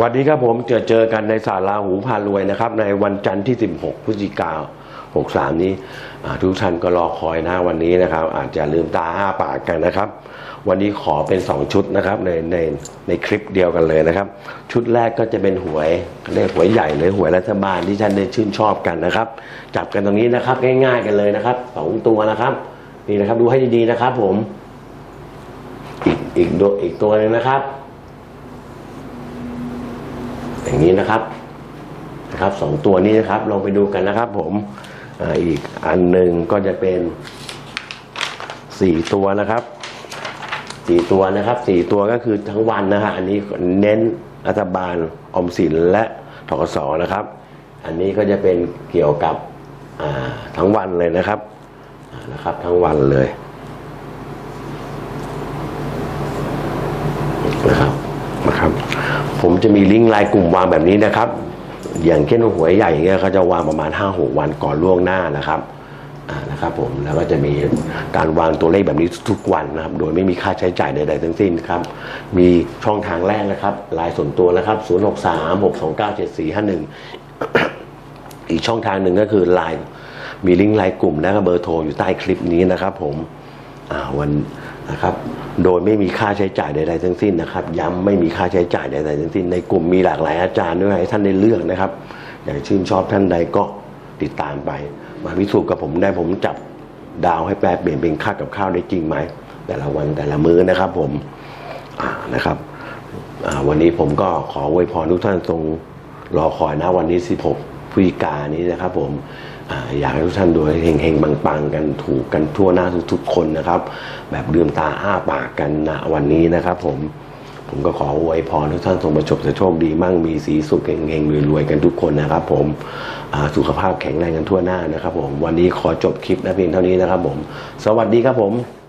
วันนี้ครับผมจอเจอกันในศาลาหูพารวยนะครับ ในวันจันทร์ที่ 16พฤศจิกา63 นี้ทุกท่านก็รอคอยนะวันนี้นะครับ อาจจะลืมตาอ้าปากกันนะครับ วันนี้ขอเป็น 2 ชุดนะครับในในในคลิปเดียวกันเลยนะครับ ชุดแรกก็จะเป็นหวยเรียกหวยใหญ่หรือหวยรัฐบาลที่ท่านได้ชื่นชอบกันนะครับ จับกันตรงนี้นะครับง่ายๆกันเลยนะครับสองตัวนะครับนี่นะครับดูให้ดีๆนะครับ ผม อีกอีกตัวอีกตัวหนึงนะครับ อย่างนี้นะครับนะครับสองตัวนี้นะครับลองไปดูกันนะครับ ผมอีกอันหนึ่งก็จะเป็นสี่ตัวนะครับสี่ตัวนะครับสี่ตัวก็คือทั้งวันนะฮะอันนี้เน้นรัฐบาลออมสินและทกสนะครับ อันนี้ก็จะเป็นเกี่ยวกับทั้งวันเลยนะครับนะครับ ทั้งวันเลยนะครับนะครับ ผมจะมีลิงก์ไลน์กลุ่มวางแบบนี้นะครับ อย่างเช่นหวยใหญ่เงี้ยเขาจะวางประมาณ 5 6 วันก่อนล่วงหน้านะครับนะครับผมแล้วก็จะมีการวางตัวเลขแบบนี้ทุกวันนะครับ โดยไม่มีค่าใช้จ่ายใด ๆ ทั้งสิ้นครับ มีช่องทางแรกนะครับไลน์ส่วนตัวนะครับ 0 6 3 6 2 9 7 4 5 1 อีกช่องทางหนึ่งก็คือไลน์มีลิงก์ไลน์กลุ่มและเบอร์โทรอยู่ใต้คลิปนี้นะครับผม วันนะครับโดยไม่มีค่าใช้จ่ายใดๆทั้งสิ้นนะครับย้ำไม่มีค่าใช้จ่ายใดๆทั้งสิ้น ในกลุ่มมีหลากหลายอาจารย์ด้วยให้ท่านได้เลือกนะครับ อยากชื่นชอบท่านใดก็ติดตามไป มาพิสูจน์กับผมได้ผมจับดาวให้แปลเปลี่ยนเป็นค่ากับข้าวได้จริงไหมแต่ละวันแต่ละมื้อนะครับผมนะครับวันนี้ผมก็ขออวยพรทุกท่านทรงรอคอยนะวันนี้16พฤศจิกายนนี้นะครับผม อยากให้ทุกท่านดูเฮงเฮงๆปังๆกันถูกกันทั่วหน้าทุกๆคนนะครับ แบบลืมตาอ้าปากกันนะวันนี้นะครับ ผมผมก็ขออวยพรทุกท่านทรงประสบแต่โชคดีมั่งมีสีสุขเฮงเฮงๆรวยๆกันทุกคนนะครับ ผมสุขภาพแข็งแรงกันทั่วหน้านะครับ ผมวันนี้ขอจบคลิปนะเพียงเท่านี้นะครับ ผม สวัสดีครับผม